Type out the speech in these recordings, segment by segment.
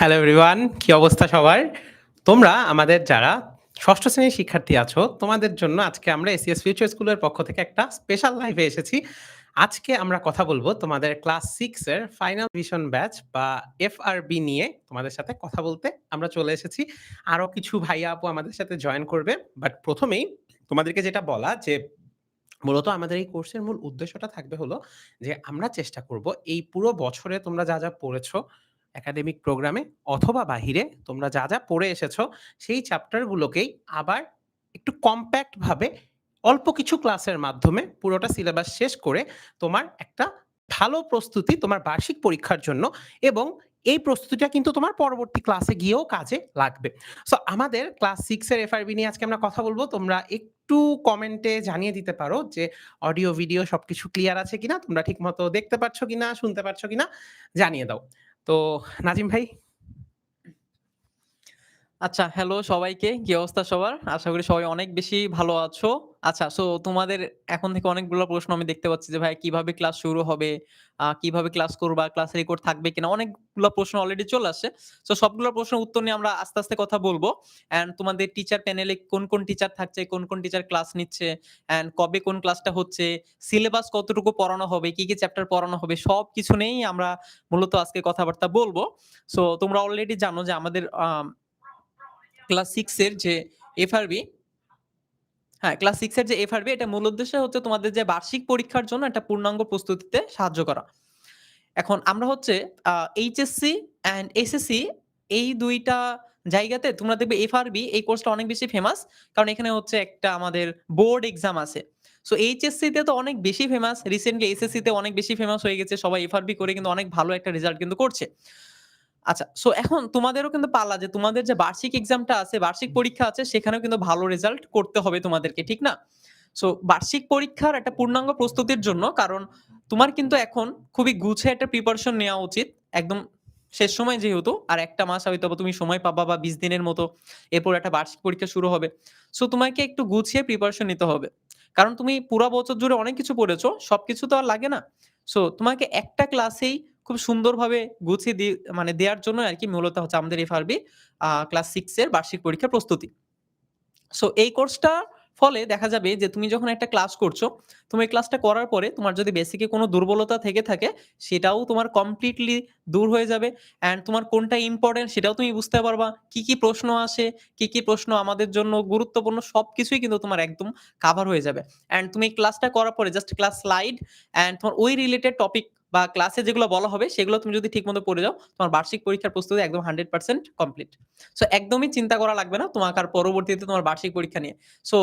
Hello everyone কি অবস্থা সবার? তোমরা আমাদের যারা ষষ্ঠ শ্রেণির শিক্ষার্থী আছো, তোমাদের জন্য আজকে আমরা এসিএস ফিউচার স্কুলের পক্ষ থেকে একটা স্পেশাল লাইভে এসেছি। আজকে আমরা কথা বলব তোমাদের ক্লাস 6 এর ফাইনাল ভিশন ব্যাচ বা এফআরবি নিয়ে তোমাদের সাথে কথা বলতে আমরা চলে এসেছি। আরও কিছু ভাইয়া আপু আমাদের সাথে জয়েন করবে। বাট প্রথমেই তোমাদেরকে যেটা বলা যে মূলত আমাদের এই কোর্সের মূল উদ্দেশ্যটা থাকবে হলো যে আমরা চেষ্টা করব এই পুরো বছরে তোমরা যা, যা পড়েছো একাডেমিক প্রোগ্রামে অথবা বাহিরে তোমরা যা, যা পড়ে এসেছ সেই চ্যাপ্টারগুলোকেই আবার একটু কম্প্যাক্ট ভাবে অল্প কিছু ক্লাসের মাধ্যমে পুরোটা সিলেবাস শেষ করে তোমার একটা ভালো প্রস্তুতি তোমার বার্ষিক পরীক্ষার জন্য এবং এই প্রস্তুতিটা কিন্তু তোমার পরবর্তী ক্লাসে গিয়েও কাজে লাগবে। সো আমাদের ক্লাস 6 এর এফআরবি নিয়ে আজকে আমরা কথা বলব তোমরা একটু কমেন্টে জানিয়ে দিতে পারো যে অডিও, ভিডিও সবকিছু ক্লিয়ার আছে কিনা? তোমরা ঠিকমতো দেখতে পাচ্ছ কিনা, শুনতে পাচ্ছ কিনা? জানিয়ে দাও। তো নাজিম ভাই? আচ্ছা, হ্যালো সবাইকে। কি অবস্থা সবার? আশা করি সবাই অনেক বেশি ভালো আছো। আচ্ছা, সো তোমাদের এখন থেকে অনেকগুলো প্রশ্ন আমি দেখতে পাচ্ছি যে, ভাই কীভাবে ক্লাস শুরু হবে? কীভাবে ক্লাস করবা? ক্লাস রেকর্ড থাকবে কিনা? অনেকগুলা প্রশ্ন অলরেডি চলে আসছে। সো সবগুলো প্রশ্নের উত্তর নিয়ে আমরা আস্তে, আস্তে কথা বলব। অ্যান্ড তোমাদের টিচার প্যানেলে কোন, কোন টিচার থাকছে, কোন, কোন টিচার ক্লাস নিচ্ছে, অ্যান্ড কবে কোন ক্লাসটা হচ্ছে, সিলেবাস কতটুকু পড়ানো হবে, কি, কি চ্যাপ্টার পড়ানো হবে, সবকিছু নিয়েই আমরা মূলত আজকে কথাবার্তা বলব। সো তোমরা অলরেডি জানো যে আমাদের আম ক্লাস 6 এর যে এফআরবি হ্যাঁ, ক্লাস 6 এর যে এফআরবি এটা মূল উদ্দেশ্য হচ্ছে তোমাদের যে বার্ষিক পরীক্ষার জন্য একটা পূর্ণাঙ্গ প্রস্তুতিতে সাহায্য করা। এখন আমরা হচ্ছে এইচএসসি অ্যান্ড এসএসসি এই দুইটা জায়গাতে তোমরা দেখবে এফআরবি এই কোর্সটা অনেক বেশি ফেমাস। কারণ এখানে হচ্ছে একটা আমাদের বোর্ড এক্সাম আছে। সো এইচএসসি তে অনেক বেশি ফেমাস। রিসেন্টলি এসএসসি তে অনেক বেশি ফেমাস হয়ে গেছে। সবাই এফআরবি করে কিন্তু অনেক ভালো একটা রেজাল্ট কিন্তু করছে। আচ্ছা, সো এখন তোমাদেরও কিন্তু পালা যে তোমাদের যে বার্ষিক এক্সামটা আছে, বার্ষিক পরীক্ষা আছে সেখানেও কিন্তু ভালো রেজাল্ট করতে হবে তোমাদেরকে, ঠিক না? সো বার্ষিক পরীক্ষার একটা পূর্ণাঙ্গ প্রস্তুতির জন্য কারণ তোমার কিন্তু এখন খুবই গুছিয়ে একটা প্রিপারেশন নেওয়া উচিত। একদম শেষ সময় যেহেতু আর ১ টা মাস হয়তোবা তুমি সময় পাবা বা ২০ দিনের মতো এরপর একটা বার্ষিক পরীক্ষা শুরু হবে। সো তোমাকে একটু গুছিয়ে প্রিপারেশন নিতে হবে। কারণ তুমি পুরো বছর জুড়ে অনেক কিছু পড়েছো। সবকিছু তো আর লাগে না। সো তোমাকে একটা ক্লাসেই খুব সুন্দরভাবে গুছিয়ে দি মানে দেওয়ার জন্য আর কি মূলত হচ্ছে আমাদের এফআরবি আ ক্লাস 6 এর বার্ষিক পরীক্ষার প্রস্তুতি। সো এই কোর্সটা ফলে দেখা যাবে যে তুমি যখন একটা ক্লাস করছ, তুমি এই ক্লাসটা করার পরে তোমার যদি বেসিকে কোনো দুর্বলতা থেকে থাকে, সেটাও তোমার কমপ্লিটলি দূর হয়ে যাবে। অ্যান্ড তোমার কোনটা ইম্পোর্টেন্ট সেটাও তুমি বুঝতে পারবা। কি, কি প্রশ্ন আসে, কি, কি প্রশ্ন আমাদের জন্য গুরুত্বপূর্ণ সব কিছুই কিন্তু তোমার একদম কাভার হয়ে যাবে। অ্যান্ড তুমি এই ক্লাসটা করার পরে জাস্ট ক্লাস স্লাইড অ্যান্ড তোমার ওই রিলেটেড টপিক বা ক্লাসে যেগুলো বলা হবে সেগুলো তুমি যদি ঠিকমতো পড়ে যাও, তোমার বার্ষিক পরীক্ষার প্রস্তুতি একদম 100% কমপ্লিট। সো একদমই চিন্তা করা লাগবে না তোমাকে আর পরবর্তীতে তোমার বার্ষিক পরীক্ষা নিয়ে। সো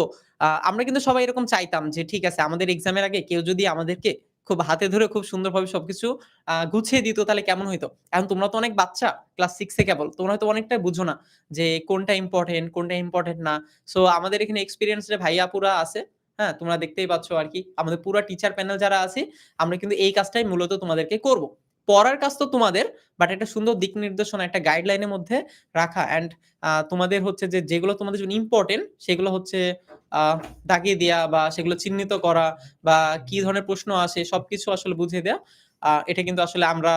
আমরা কিন্তু সবাই এরকম চাইতাম যে ঠিক আছে আমাদের এক্সামের আগে কেউ যদি আমাদেরকে খুব হাতে ধরে খুব সুন্দরভাবে সবকিছু আ গুছিয়ে দিত তাহলে কেমন হইতো? এখন তোমরা তো অনেক বাচ্চা, ক্লাস সিক্সে কেবল। তোমরা হয়তো অনেকটাই বুঝো না যে কোনটা ইম্পোর্টেন্ট, কোনটা ইম্পর্টেন্ট না। সো আমাদের এখানে এক্সপিরিয়েন্স ভাইয়া আপুরা আছে। হ্যাঁ? তোমরা দেখতেই পাচ্ছ আর কি আমাদের পুরা টিচার প্যানেল যারা আছে আমরা কিন্তু এই কাজটাই মূলত তোমাদেরকে করব। পড়ার কাজ তো তোমাদের, বাট একটা সুন্দর দিক নির্দেশনা একটা গাইডলাইনের মধ্যে রাখা অ্যান্ড তোমাদের হচ্ছে যে যেগুলো তোমাদের জন্য ইম্পোর্টেন্ট সেগুলো হচ্ছে দাগিয়ে দেয়া বা সেগুলো চিহ্নিত করা বা কি ধরনের প্রশ্ন আসে সবকিছু আসলে বুঝিয়ে দেওয়া এটা কিন্তু আসলে আমরা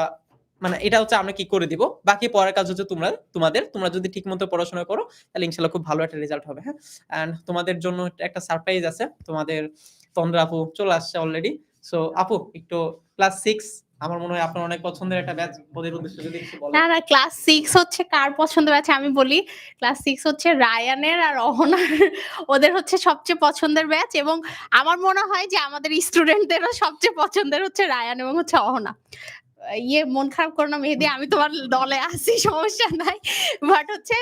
মানে এটা হচ্ছে আমরা কি করে দিব। বাকি পড়ার কাজ হচ্ছে তোমরা তোমাদের। তোমরা যদি ঠিকমতো পড়াশোনা করো তাহলে ইনশাআল্লাহ খুব ভালো একটা রেজাল্ট হবে, হ্যাঁ? অ্যান্ড তোমাদের জন্য একটা সারপ্রাইজ আছে। তোমাদের তন্দ্রা আপু চলে আসছে অলরেডি। সো আপু একটু ক্লাস সিক্স আমার মনে হয় আপনার অনেক পছন্দের একটা ব্যাচ। ওদের উদ্দেশ্যে যদি। না, না ক্লাস 6 হচ্ছে কার পছন্দের ব্যাচ আমি বলি। ক্লাস 6 হচ্ছে রায়ানের আর অহনার ওদের হচ্ছে সবচেয়ে পছন্দের ব্যাচ এবং আমার মনে হয় যে আমাদের স্টুডেন্টদেরও সবচেয়ে পছন্দের হচ্ছে রায়ান এবং হচ্ছে অহনা। ইয়ে মন খারাপ করো না মেহেদি, আমি তোমার দলে আছি, সমস্যা নাই। বাট হচ্ছে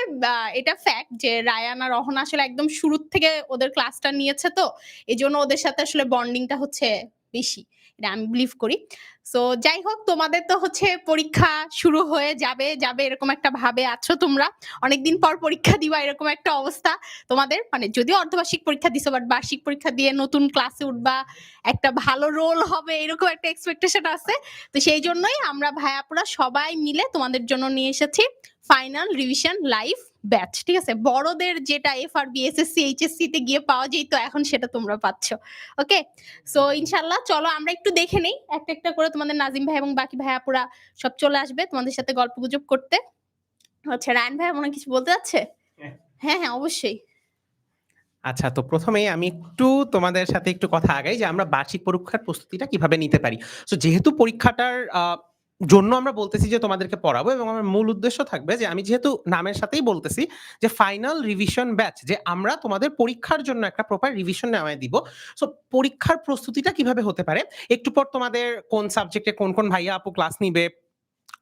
এটা ফ্যাক্ট যে রায়ান আর রহনা আসলে একদম শুরুর থেকে ওদের ক্লাসটা নিয়েছে তো। এই জন্য ওদের সাথে আসলে বন্ডিংটা হচ্ছে বেশি। এটা আমি বিলিভ করি। সো যাই হোক তোমাদের তো হচ্ছে পরীক্ষা শুরু হয়ে যাবে, যাবে এরকম একটা ভাবে আছো তোমরা। অনেকদিন পর পরীক্ষা দিবা এরকম একটা অবস্থা তোমাদের। মানে যদি অর্ধবার্ষিক পরীক্ষা দিছো বাট বার্ষিক পরীক্ষা দিয়ে নতুন ক্লাসে উঠবা, একটা ভালো রোল হবে এরকম একটা এক্সপেকটেশন আছে। তো সেই জন্যই আমরা ভাই-আপুরা সবাই মিলে তোমাদের জন্য নিয়ে এসেছি ফাইনাল রিভিশন লাইভ ব্যাচ। ঠিক আছে? বড়দের যেটা এফআরবি, এসএসসি, এইচএসসি তে গিয়ে পাওয়া যেত এখন সেটা তোমরা পাচ্ছ। ওকে? সো ইনশাআল্লাহ চলো আমরা একটু দেখে নেই। একটা, একটা করে তোমাদের নাজিম ভাই এবং বাকি ভাই-আপুরা সব চলে আসবে তোমাদের সাথে গল্পগুজব করতে। আচ্ছা রায়ন ভাই মনে কিছু বলতে যাচ্ছে? হ্যাঁ। হ্যাঁ, হ্যাঁ অবশ্যই। আচ্ছা তো ১ম এই আমি একটু তোমাদের সাথে একটু কথা আগাই যে আমরা বার্ষিক পরীক্ষার প্রস্তুতিটা কীভাবে নিতে পারি। তো যেহেতু পরীক্ষাটার জন্য আমরা বলতেছি যে তোমাদেরকে পড়াবো এবং আমার মূল উদ্দেশ্য থাকবে যে আমি যেহেতু নামের সাথেই বলতেছি যে ফাইনাল রিভিশন ব্যাচ যে আমরা তোমাদের পরীক্ষার জন্য একটা প্রপার রিভিশন নেওয়ায় দিব। সো পরীক্ষার প্রস্তুতিটা কীভাবে হতে পারে? একটু পর তোমাদের কোন সাবজেক্টে কোন, কোন ভাইয়া আপু ক্লাস নিবে,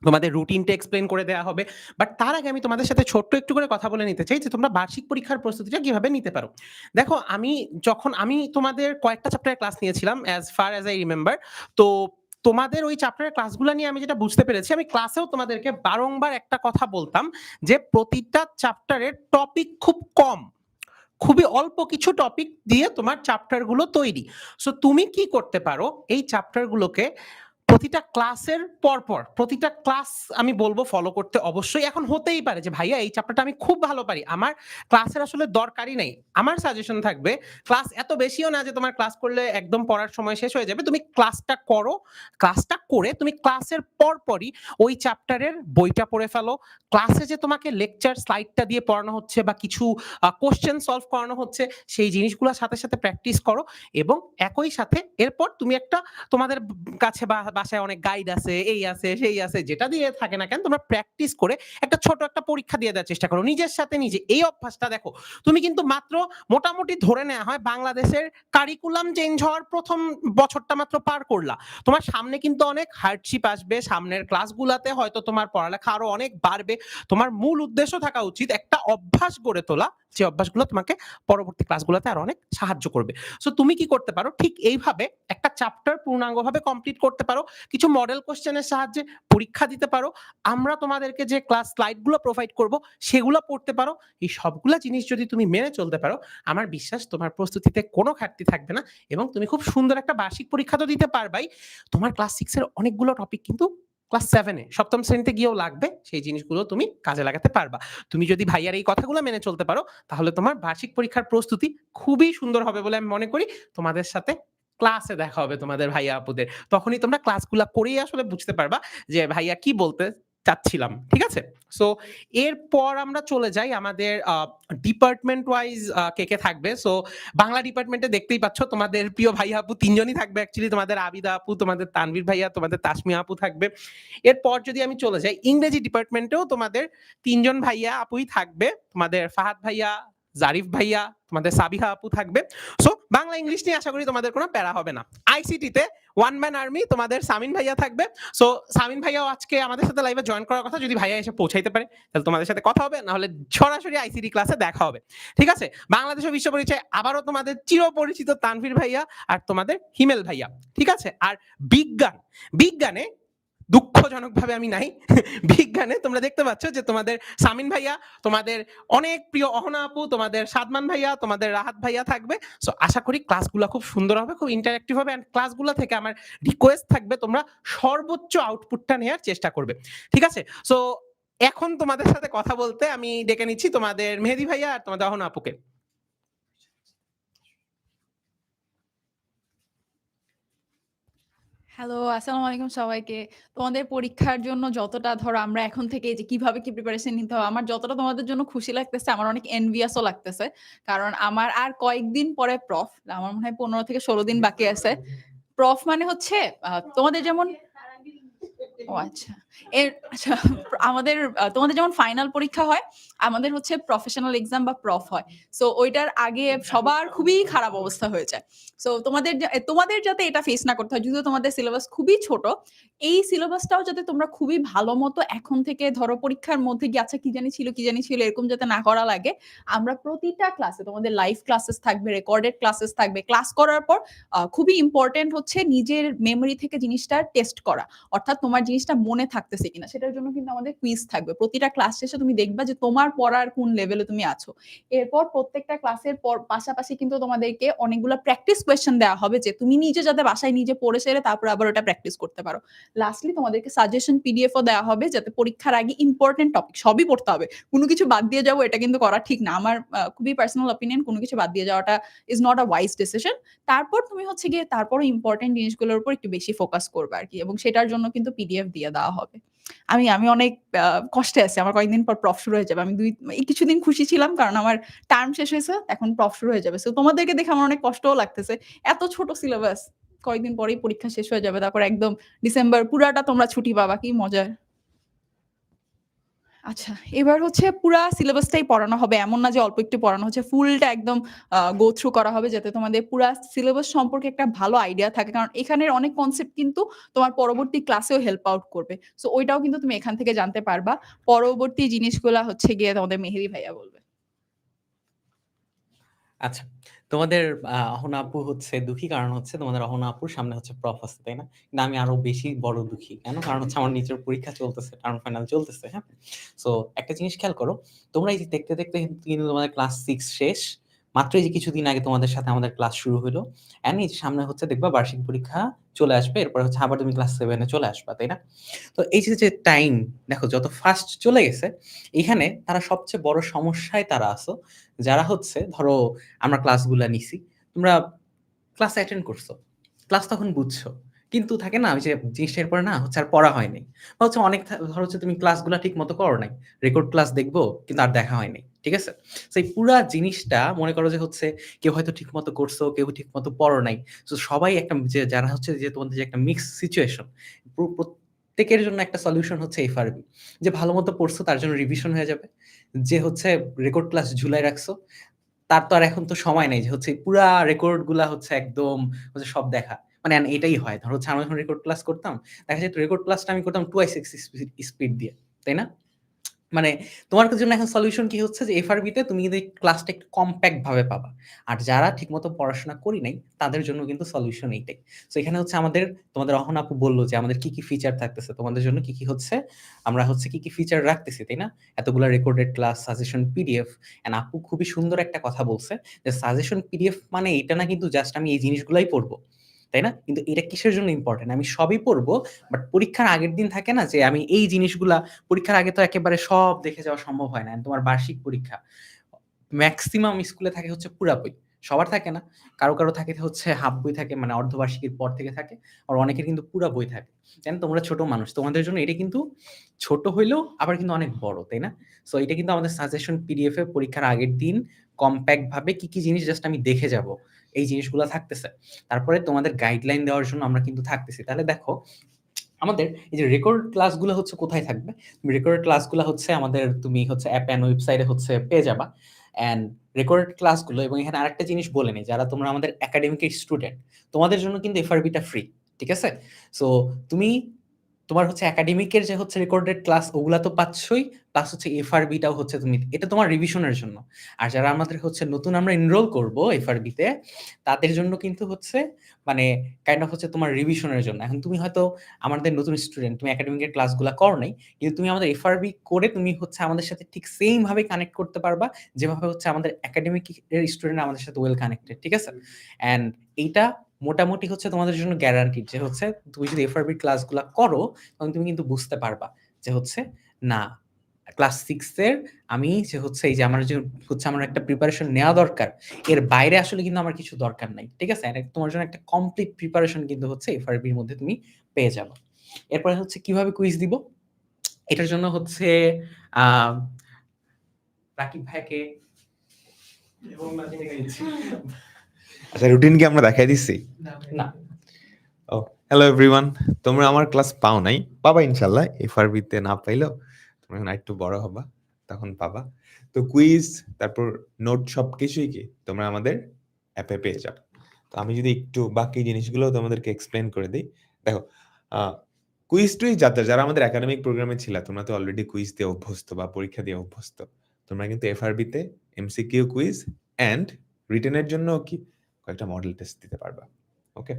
তোমাদের রুটিনটা এক্সপ্লেন করে দেওয়া হবে। বাট তার আগে আমি তোমাদের সাথে ছোট্ট একটু করে কথা বলে নিতে চাই যে তোমরা বার্ষিক পরীক্ষার প্রস্তুতিটা কীভাবে নিতে পারো। দেখো আমি যখন আমি তোমাদের কয়েকটা চ্যাপ্টারের ক্লাস নিয়েছিলাম as far as I remember. তো তোমাদের ওই চ্যাপ্টারের ক্লাসগুলো নিয়ে আমি যেটা বুঝতে পেরেছি, আমি ক্লাসেও তোমাদেরকে বারংবার একটা কথা বলতাম যে প্রতিটা চ্যাপ্টারের টপিক খুব কম। খুবই অল্প কিছু টপিক দিয়ে তোমার চ্যাপ্টারগুলো তৈরি। সো তুমি কি করতে পারো, এই চ্যাপ্টারগুলোকে প্রতিটা ক্লাসের পরপর প্রতিটা ক্লাস আমি বলব ফলো করতে অবশ্যই এখন হতেই পারে যে ভাইয়া এই চ্যাপ্টারটা আমি খুব ভালো পারি। আমার ক্লাসের আসলে দরকারই নেই। আমার সাজেশন থাকবে ক্লাস এত বেশিও না যে তোমার ক্লাস করলে একদম পড়ার সময় শেষ হয়ে যাবে। তুমি ক্লাসটা করো। ক্লাসটা করে তুমি ক্লাসের পরপরই ওই চ্যাপ্টারের বইটা পড়ে ফেলো। ক্লাসে যে তোমাকে লেকচার স্লাইডটা দিয়ে পড়ানো হচ্ছে বা কিছু কোশ্চেন সলভ করানো হচ্ছে সেই জিনিসগুলোর সাথে, সাথে প্র্যাকটিস করো এবং একই সাথে এরপর তুমি একটা তোমাদের কাছে বা বাসায় অনেক গাইড আছে, এই আছে, সেই আছে যেটা দিয়ে থাকে না কেন তোমরা প্র্যাকটিস করে একটা ছোট একটা পরীক্ষা দিয়ে দেওয়ার চেষ্টা করো। নিজের সাথে নিজে। এই অভ্যাসটা দেখো তুমি কিন্তু মাত্র মোটামুটি ধরে নেওয়া হয় বাংলাদেশের কারিকুলাম চেঞ্জ হওয়ার প্রথম বছরটা মাত্র পার করলা। তোমার সামনে কিন্তু অনেক হার্ডশিপ আসবে। সামনের ক্লাসগুলাতে হয়তো তোমার পড়ালেখা আরও অনেক বাড়বে। তোমার মূল উদ্দেশ্য থাকা উচিত একটা অভ্যাস গড়ে তোলা। যে অভ্যাসগুলো তোমাকে পরবর্তী ক্লাসগুলোতে আরও অনেক সাহায্য করবে। সো তুমি কি করতে পারো ঠিক এইভাবে একটা চ্যাপ্টার পূর্ণাঙ্গভাবে কমপ্লিট করতে পারো। কিছু মডেল কোয়েশ্চেনের সাহায্যে পরীক্ষা দিতে পারো। আমরা তোমাদেরকে যে ক্লাস স্লাইডগুলো প্রোভাইড করব, সেগুলো পড়তে পারো। এই সবগুলা জিনিস যদি তুমি মেনে চলতে পারো, আমার বিশ্বাস তোমার প্রস্তুতিতে কোনো ঘাটতি থাকবে না এবং তুমি খুব সুন্দর একটা বার্ষিক পরীক্ষা তো দিতে পারবাই। তোমার ক্লাস সিক্সের অনেকগুলো টপিক কিন্তু ক্লাস সেভেনে সপ্তম শ্রেণীতে গিয়েও লাগবে। সেই জিনিসগুলো তুমি কাজে লাগাতে পারবা। তুমি যদি ভাইয়ার এই কথাগুলো মেনে চলতে পারো, তাহলে তোমার বার্ষিক পরীক্ষার প্রস্তুতি খুবই সুন্দর হবে বলে আমি মনে করি। তোমাদের সাথে ক্লাসে দেখা হবে তোমাদের ভাইয়া আপুদের। তখনই তোমরা ক্লাসগুলা করেই আসলে বুঝতে পারবা যে ভাইয়া কি বলতে চাচ্ছিলাম। ঠিক আছে? সো এরপর আমরা চলে যাই আমাদের ডিপার্টমেন্ট ওয়াইজ কে, কে থাকবে। সো বাংলা ডিপার্টমেন্টে দেখতেই পাচ্ছ তোমাদের প্রিয় ভাইয়া আপু ৩ জনই থাকবে অ্যাকচুয়ালি তোমাদের আবিদা আপু, তোমাদের তানভীর ভাইয়া, তোমাদের তাসমিয়া আপু থাকবে। এরপর যদি আমি চলে যাই ইংরেজি ডিপার্টমেন্টেও তোমাদের তিনজন ভাইয়া আপুই থাকবে। তোমাদের ফাহাদ ভাইয়া, জারিফ ভাইয়া, তোমাদের সাবিহা আপু থাকবে। সো বাংলা ইংলিশ নিয়ে আশা করি তোমাদের কোনো প্যারা হবে না। আইসিটিতে ওয়ান ম্যান আর্মি তোমাদের সামিন ভাইয়া থাকবে। সো সামিন ভাইয়াও আজকে আমাদের সাথে লাইভে জয়েন করার কথা। যদি ভাইয়া এসে পৌঁছাইতে পারে তাহলে তোমাদের সাথে কথা হবে। নাহলে সরাসরি আইসিটি ক্লাসে দেখা হবে। ঠিক আছে? বাংলাদেশ বিশ্ব পরিচয় আবারও তোমাদের চিরপরিচিত তানভীর ভাইয়া আর তোমাদের হিমেল ভাইয়া। ঠিক আছে? আর বিজ্ঞান, বিজ্ঞানে দুঃখজনকভাবে আমি নাই। বিজ্ঞানে তোমরা দেখতে পাচ্ছ যে তোমাদের সামিন ভাইয়া, তোমাদের অনেক প্রিয় অহনা আপু, তোমাদের সাদমান ভাইয়া, তোমাদের রাহাত ভাইয়া থাকবে। সো আশা করি ক্লাসগুলা খুব সুন্দর হবে, খুব ইন্টারেক্টিভ হবে অ্যান্ড ক্লাসগুলো থেকে আমার রিকোয়েস্ট থাকবে তোমরা সর্বোচ্চ আউটপুটটা নেওয়ার চেষ্টা করবে। ঠিক আছে? সো এখন তোমাদের সাথে কথা বলতে আমি ডেকে নিচ্ছি তোমাদের মেহেদি ভাইয়া আর তোমাদের অহনা আপুকে। হ্যালো, আসসালামু আলাইকুম সবাইকে। তোমাদের পরীক্ষার জন্য যতটা ধরো আমরা এখন থেকে যে কীভাবে কি প্রিপারেশন নিতে হবে, আমার যতটা তোমাদের জন্য খুশি লাগতেছে, আমার অনেক এনভিয়াসও লাগতেছে। কারণ আমার আর কয়েকদিন পরে প্রফ। আমার মনে হয় ১৫ থেকে ১৬ দিন বাকি আছে। প্রফ মানে হচ্ছে তোমাদের যেমন ও আচ্ছা। এর আচ্ছা আমাদের তোমাদের যেমন ফাইনাল পরীক্ষা হয়, আমাদের হচ্ছে প্রফেশনাল এক্সাম বা প্রফ হয়। সো ওইটার আগে সবার খুবই খারাপ অবস্থা হয়ে যায়। সো তোমাদের তোমাদের যাতে এটা ফেস না করতে হয়, যদিও তোমাদের সিলেবাস খুবই ছোট। এই সিলেবাসটাও যাতে তোমরা খুবই ভালো মতো এখন থেকে ধরো পরীক্ষার মধ্যে গিয়ে আচ্ছা কি জানি ছিল, কি জানি ছিল এরকম যাতে না করা লাগে। আমরা প্রতিটা ক্লাসে তোমাদের লাইভ ক্লাসেস থাকবে, রেকর্ডেড ক্লাসেস থাকবে। ক্লাস করার পর খুবই ইম্পোর্টেন্ট হচ্ছে নিজের মেমোরি থেকে জিনিসটা টেস্ট করা। অর্থাৎ তোমার জিনিসটা মনে থাকতেছে কিনা। সেটার জন্য কিন্তু আমাদের কুইজ থাকবে। প্রতিটা ক্লাস শেষে তুমি দেখবা যে তোমার পড়ার কোন লেভেলে তুমি আছো। এরপর প্রত্যেকটা ক্লাসের পর পাশাপাশি কিন্তু তোমাদেরকে অনেকগুলা প্র্যাকটিস কোয়েশ্চেন দেওয়া হবে যে তুমি নিজে যাতে বাসায় নিজে পড়ে সেরে তারপর আবার ওটা প্র্যাকটিস করতে পারো। লাস্টলি তোমাদেরকে সাজেশন পিডিএফ ও দেওয়া হবে যাতে পরীক্ষার আগে ইম্পোর্টেন্ট টপিক সবই পড়তে হবে। কোনো কিছু বাদ দিয়ে যাব, এটা কিন্তু করা ঠিক না। আমার খুবই পার্সোনাল ওপিনিয়ন কোনো কিছু বাদ দিয়ে যাওয়াটা is not a wise decision. তারপর তুমি হচ্ছে গিয়ে তারপরও ইম্পোর্টেন্ট জিনিসগুলোর উপর একটু বেশি ফোকাস করবে আর কি এবং সেটার জন্য কিন্তু পিডিএফ দিয়ে দেওয়া হবে। আমি আমি অনেক কষ্টে আছি। আমার কয়েকদিন পর প্রফ শুরু হয়ে যাবে। আমি দুই কিছুদিন খুশি ছিলাম কারণ আমার টার্ম শেষ হয়েছে। এখন প্রফ শুরু হয়ে যাবে। সো তোমাদেরকে দেখে আমার অনেক কষ্টও লাগতেছে। এত ছোট সিলেবাস। কয়েকদিন পরেই পরীক্ষা শেষ হয়ে যাবে। তারপর একদম ডিসেম্বর পুরাটা তোমরা ছুটি পাবা। কি মজার। আচ্ছা, এবার হচ্ছে পুরা সিলেবাসটাই পড়ানো হবে। এমন না যে অল্প একটু পড়ানো হচ্ছে। ফুলটা একদম গো থ্রু করা হবে যাতে তোমাদের পুরা সিলেবাস সম্পর্কে একটা ভালো আইডিয়া থাকে। কারণ এখানের অনেক কনসেপ্ট কিন্তু তোমার পরবর্তী ক্লাসেও হেল্প আউট করবে। সো ওইটাও কিন্তু তুমি এখান থেকে জানতে পারবা। পরবর্তী জিনিসগুলা হচ্ছে গিয়ে তোমাদের মেহেরি ভাইয়া বলবে। আচ্ছা। তোমাদের আ অহনা আপু হচ্ছে দুঃখী কারণ হচ্ছে তোমাদের অহনা আপুর সামনে হচ্ছে প্রফ আছে, তাই না? কিন্তু আমি আরও বেশি বড় দুঃখী। কেন? কারণ হচ্ছে আমার নিজের পরীক্ষা চলতেছে, টার্ম ফাইনাল চলতেছে, হ্যাঁ? সো একটা জিনিস খেয়াল করো। তোমরা এই যে দেখতে, দেখতে কিন্তু তোমাদের ক্লাস সিক্স শেষ। মাত্র এই যে কিছুদিন আগে তোমাদের সাথে আমাদের ক্লাস শুরু হইল। অ্যান্ড এই সামনে হচ্ছে দেখবা বার্ষিক পরীক্ষা চলে আসবে। এরপরে হচ্ছে আবার তুমি ক্লাস 7 এ চলে আসবা, তাই না? তো এই যে, টাইম দেখো যত ফাস্ট চলে গেছে, এখানে তারা সবচেয়ে বড় সমস্যায় তারা আসো যারা হচ্ছে ধরো আমরা ক্লাসগুলা নিছি। তোমরা ক্লাস অ্যাটেন্ড করছ। ক্লাস তখন বুঝছ। কিন্তু থাকে না ওই যে জিনিসটা এরপরে না হচ্ছে আর পড়া হয়নি বা হচ্ছে অনেক ধরো হচ্ছে তুমি ক্লাসগুলা ঠিক মতো করো নাই। রেকর্ড ক্লাস দেখব কিন্তু আর দেখা হয় নাই। ঠিক আছে? সো এই পুরা জিনিসটা মনে করো যে হচ্ছে কেউ হয়তো ঠিক মতো করছ, কেউ ঠিক মতো পড়ো নাই। তো সবাই একটা যে যারা হচ্ছে যে তোমাদের যে একটা মিক্স সিচুয়েশন প্রত্যেকের জন্য একটা সলিউশন হচ্ছে এফআরবি। যে ভালোমতো পড়ছো তার জন্য রিভিশন হয়ে যাবে। যে হচ্ছে রেকর্ড ক্লাস ঝুলাই রাখছো, তার তো আর এখন তো সময় নেই যে হচ্ছে পুরা রেকর্ডগুলা হচ্ছে একদম হচ্ছে সব দেখা। মানে এটাই হয়। ধরো হচ্ছে আমরা যখন রেকর্ড ক্লাস করতাম, দেখা যেত রেকর্ড ক্লাসটা আমি করতাম টুয়াইস এক্স স্পি স্পিড দিয়ে। তাই না? মানে তোমার জন্য এখন সলিউশন কি হচ্ছে যে এফআরবি তে তুমি কিন্তু ক্লাসটা একটু কম্প্যাক্ট ভাবে পাবা। আর যারা ঠিকমতো পড়াশোনা করি নাই, তাদের জন্য কিন্তু সলিউশন এইটাই। সো এখানে হচ্ছে আমাদের তোমাদের অহনা আপু বলল যে আমাদের কি, কি ফিচার থাকতেছে তোমাদের জন্য কি, কি হচ্ছে আমরা হচ্ছে কি, কি ফিচার রাখতেছি, তাই না? এতগুলা recorded class, suggestion PDF and আপু খুবই সুন্দর একটা কথা বলছে যে সাজেশন পিডিএফ মানে এটা না কিন্তু জাস্ট আমি এই জিনিসগুলাই পড়ব। তাই না? কিন্তু এটা কিসের জন্য ইম্পোর্টেন্ট? আমি সবই পড়ব। বাট পরীক্ষার আগের দিন থাকে না যে আমি এই জিনিসগুলা পরীক্ষার আগে তো একেবারে সব দেখে যাওয়া সম্ভব হয় না। তোমার বার্ষিক পরীক্ষা। ম্যাক্সিমাম স্কুলে থাকে হচ্ছে পুরা বই। সবার থাকে না। কারও, কারও থাকে হচ্ছে হাফ বই থাকে মানে অর্ধবার্ষিকীর পর থেকে থাকে। আর অনেকের কিন্তু পুরা বই থাকে। জানেন তোমরা ছোট মানুষ। তোমাদের জন্য এটা কিন্তু ছোট হইলেও আবার কিন্তু অনেক বড়, তাই না? সো এটা কিন্তু আমাদের সাজেশন পিডিএফ এ পরীক্ষার আগের দিন কম্প্যাক্ট ভাবে কি, কি জিনিস জাস্ট আমি দেখে যাব। এই জিনিসগুলো থাকতেছে। তারপরে তোমাদের গাইডলাইন দেওয়ার জন্য আমরা কিন্তু থাকতেছি। তাহলে দেখো আমাদের এই যে রেকর্ড ক্লাসগুলো হচ্ছে কোথায় থাকবে? রেকর্ড ক্লাসগুলো হচ্ছে আমাদের তুমি হচ্ছে অ্যাপ অ্যান্ড ওয়েবসাইটে হচ্ছে পেয়ে যাবা। অ্যান্ড রেকর্ডেড ক্লাসগুলো এবং এখানে আরেকটা জিনিস বলে নেই, যারা তোমরা আমাদের একাডেমিকের স্টুডেন্ট, তোমাদের জন্য কিন্তু এফআরবিটা ফ্রি। ঠিক আছে? সো তুমি তোমার হচ্ছে একাডেমিকের যে হচ্ছে রেকর্ডেড ক্লাস ওগুলা তো পাচ্ছই। প্লাস হচ্ছে এফআরবিটাও হচ্ছে তুমি এটা তোমার রিভিশনের জন্য। আর যারা আমাদের হচ্ছে নতুন আমরা এনরোল করব এফআরবিতে, তাদের জন্য কিন্তু হচ্ছে মানে কাইন্ড অফ হচ্ছে তোমার রিভিশনের জন্য। এখন তুমি হয়তো আমাদের নতুন স্টুডেন্ট, তুমি একাডেমিকের ক্লাসগুলা করো নাই। কিন্তু তুমি আমাদের এফআরবি করে তুমি হচ্ছে আমাদের সাথে ঠিক সেইম ভাবে কানেক্ট করতে পারবা, যেভাবে হচ্ছে আমাদের একাডেমিক স্টুডেন্ট আমাদের সাথে ওয়েল কানেক্টেড। ঠিক আছে? অ্যান্ড এইটা মোটামুটি হচ্ছে তোমাদের জন্য গ্যারান্টিড যে হচ্ছে তুমি যদি এফআরবি ক্লাসগুলা করো, তখন তুমি কিন্তু বুঝতে পারবা যে হচ্ছে না ক্লাস সিক্সের আমি যে হচ্ছে এই যে আমার যে হচ্ছে আমার একটা প্রিপারেশন নেওয়া দরকার, এর বাইরে আসলে কিন্তু আমার কিছু দরকার নাই। ঠিক আছে? তোমার জন্য একটা কমপ্লিট প্রিপারেশন কিন্তু হচ্ছে এফআরবির মধ্যে তুমি পেয়ে যাবা। এরপরে হচ্ছে কীভাবে কুইজ দিব? এটার জন্য হচ্ছে রাকিব ভাইকে এবং। আচ্ছা রুটিন কি আমরা দেখাই দিচ্ছি? না। ও হ্যালো এভরিওয়ান। তোমরা আমার ক্লাস পাও নাই। পাবা ইনশাআল্লাহ। এফআরবি তে না পাইলেও তোমরা যখন আরেকটু বড় হবা তখন পাবা। তো কুইজ তারপর নোট সবকিছুই কি তোমরা আমাদের অ্যাপে পেয়ে যাবে। তো আমি যদি একটু বাকি জিনিসগুলো তোমাদেরকে এক্সপ্লেইন করে দেই। দেখো কুইজ টুইজ যাদের যারা আমাদের একাডেমিক প্রোগ্রামে ছিল তোমরা তো অলরেডি কুইজ দিয়ে অভ্যস্ত বা পরীক্ষা দিয়ে অভ্যস্ত। তোমরা কিন্তু এফআরবি তে এমসিকিউ কুইজ অ্যান্ড রিটেনের জন্য কি কয়েকটা মডেল টেস্ট দিতে পারবা। ওকে?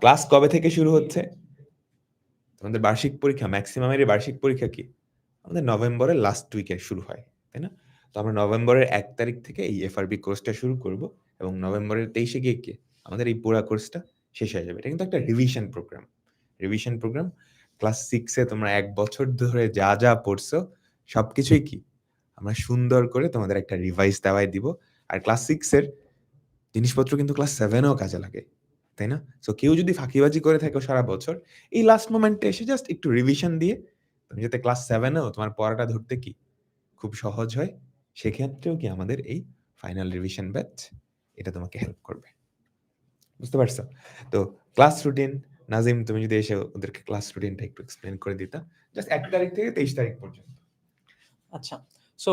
ক্লাস কবে থেকে শুরু হচ্ছে? তোমাদের বার্ষিক পরীক্ষা মেক্সিমামেরই বার্ষিক পরীক্ষা কি? আমাদের নভেম্বরের লাস্ট উইকে শুরু হয়। তাই না? তো আমরা নভেম্বরের এক তারিখ থেকে এই এফআরবি কোর্সটা শুরু করব এবং নভেম্বরের ২৩ এ গিয়ে কি আমাদের এই পুরা কোর্সটা শেষ হয়ে যাবে। এটা কিন্তু একটা revision program. Revision program class সিক্সে তোমরা এক বছর ধরে যা, যা পড়ছো সবকিছুই কি আমরা সুন্দর করে তোমাদের একটা রিভাইজ দেওয়াই দিব। আর ক্লাস 6 এর জিনিসপত্র কিন্তু ক্লাস 7 এও কাজে লাগে। তাই না? সো কেউ যদি ফাঁকিবাজি করে থাকে সারা বছর, এই লাস্ট মোমেন্টে এসে জাস্ট একটু রিভিশন দিয়ে, তুমি যাতে ক্লাস সেভেনেও তোমার পড়াটা ধরতে কি খুব সহজ হয়, সেক্ষেত্রেও কি আমাদের এই ফাইনাল রিভিশন ব্যাচ এটা তোমাকে হেল্প করবে। বুঝতে পারছ? তো ক্লাস রুটিন নাজিম, তুমি যদি এসে ওদেরকে ক্লাস রুটিনটা একটু এক্সপ্লেন করে দিতা জাস্ট এক তারিখ থেকে তেইশ তারিখ পর্যন্ত। আচ্ছা সো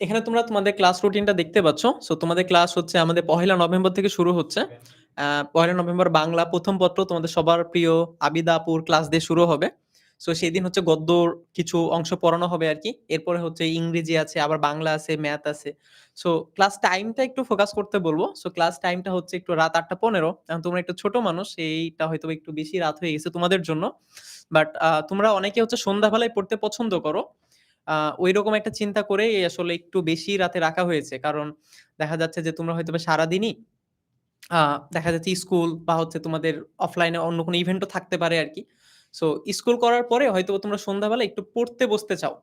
এখানে তোমরা তোমাদের ক্লাস রুটিনটা দেখতে পাচ্ছ। সো তোমাদের ক্লাস হচ্ছে আমাদের পহেলা নভেম্বর থেকে শুরু হচ্ছে। পহেলা নভেম্বর বাংলা প্রথম পত্র তোমাদের সবার প্রিয় আবিদাপুর ক্লাস দিয়ে শুরু হবে। সো সেই দিন হচ্ছে গদ্যর কিছু অংশ পড়ানো হবে আর কি। এরপরে হচ্ছে ইংরেজি আছে আবার বাংলা আছে ম্যাথ আছে। সো ক্লাস টাইমটা একটু ফোকাস করতে বলব। সো ক্লাস টাইমটা হচ্ছে একটু রাত আটটা পনেরো। কারণ তোমরা একটু ছোট মানুষ এইটা হয়তো একটু বেশি রাত হয়ে গেছে তোমাদের জন্য। বাট তোমরা অনেকে হচ্ছে সন্ধ্যাবেলায় পড়তে পছন্দ করো। ওই রকম একটা চিন্তা করে আসলে একটু বেশি রাতে রাখা হয়েছে। কারণ দেখা যাচ্ছে যে তোমরা হয়তো সারাদিনই দেখা যাচ্ছে স্কুল বা হচ্ছে তোমাদের অফলাইনে অন্য কোনো ইভেন্টও থাকতে পারে আর কি সো, স্কুল করার পরে হয়তো তোমরা সন্ধ্যাবেলা একটু পড়তে বসতে চাও।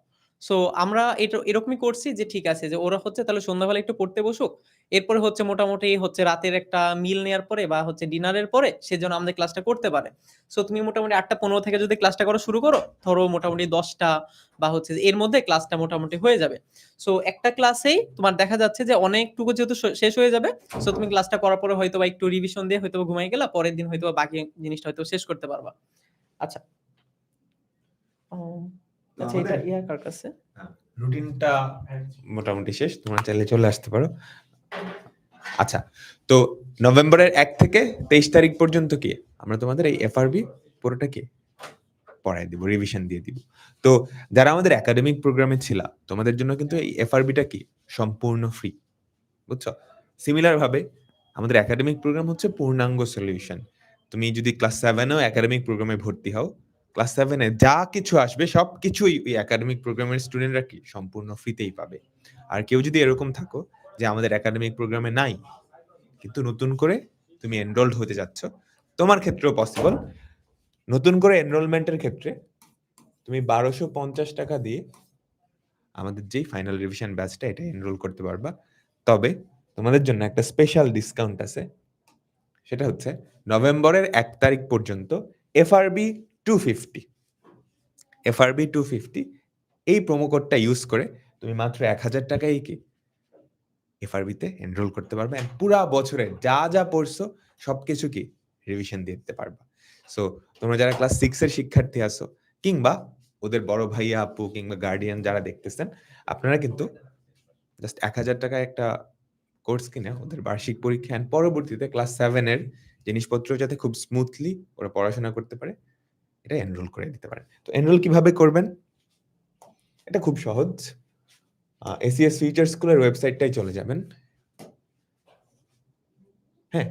সো আমরা এটা, এরকমই করছি যে, ঠিক আছে, যে, ওরা হচ্ছে তাহলে সন্ধ্যাবেলা একটু পড়তে বসুক। এরপরে হচ্ছে মোটামুটি হচ্ছে রাতের একটা মিল নেওয়ার পরে বা হচ্ছে ডিনারের পরে সেজন্য আমাদের ক্লাসটা করতে পারে। সো তুমি মোটামুটি আটটা পনেরো থেকে যদি ক্লাসটা করা শুরু করো, ধরো মোটামুটি দশটা বা হচ্ছে এর মধ্যে ক্লাসটা মোটামুটি হয়ে যাবে। সো একটা ক্লাসেই তোমার দেখা যাচ্ছে যে, অনেকটুকু যেহেতু শেষ হয়ে যাবে সো তুমি ক্লাসটা করার পরে হয়তো বা একটু রিভিশন দিয়ে হয়তো ঘুমাই গেলা, পরের দিন হয়তো বাকি জিনিসটা হয়তো শেষ করতে পারবা। আচ্ছা। আচ্ছা এটা ইয়া কার কাছে? রুটিনটা মোটামুটি শেষ তোমরা চাইলে চলে আসতে পারো। আচ্ছা তো নভেম্বরের এক থেকে তেইশ তারিখ পর্যন্ত কি? আমরা তোমাদের এই এফআরবি পুরোটা কি? পড়াই দিব রিভিশন দিয়ে দিব। তো যারা আমাদের একাডেমিক প্রোগ্রামে ছিল তোমাদের জন্য কিন্তু এই এফআরবিটা কি? সম্পূর্ণ ফ্রি বুঝছ? সিমিলার ভাবে আমাদের একাডেমিক প্রোগ্রাম হচ্ছে পূর্ণাঙ্গ সলিউশন তুমি যদি ক্লাস সেভেনেও একাডেমিক প্রোগ্রামে ভর্তি হও ক্লাস সেভেনে যা কিছু আসবে, সব কিছুই ওই একাডেমিক প্রোগ্রামের স্টুডেন্টরা কি সম্পূর্ণ ফ্রিতেই পাবে। আর কেউ যদি এরকম থাকো যে আমাদের একাডেমিক প্রোগ্রামে নাই, কিন্তু নতুন করে তুমি এনরোলড হতে যাচ্ছ, তোমার ক্ষেত্রেও পসিবল নতুন করে এনরোলমেন্টের ক্ষেত্রে তুমি বারোশো পঞ্চাশ টাকা দিয়ে আমাদের যেই ফাইনাল রিভিশন ব্যাচটা এটা এনরোল করতে পারবা। তবে তোমাদের জন্য একটা স্পেশাল ডিসকাউন্ট আছে, সেটা হচ্ছে নভেম্বরের এক তারিখ পর্যন্ত FRB two fifty FRB two fifty এই প্রোমো কোডটা ইউজ করে তুমি মাত্র এক হাজার টাকাই কি এফআরবিতে এনরোল করতে পারবে and পুরা বছরে যা যা পড়ছো সবকিছু কি রিভিশন দিয়ে দিতে পারবা। সো তোমরা যারা ক্লাস সিক্স এর শিক্ষার্থী আছো কিংবা ওদের বড় ভাইয়া আপু কিংবা গার্ডিয়ান যারা দেখতেছেন, আপনারা কিন্তু জাস্ট এক হাজার টাকা একটা কোর্স কিনে ওদের বার্ষিক পরীক্ষা পরবর্তীতে ক্লাস সেভেন এর জিনিসপত্র যাতে খুব স্মুথলি ওরা পড়াশোনা করতে পারে এটা এনরোল করে দিতে পারেন। তো এনরোল কীভাবে করবেন? এটা খুব সহজ। এসিএস ফিউচার স্কুলের ওয়েবসাইটটাই চলে যাবেন। হ্যাঁ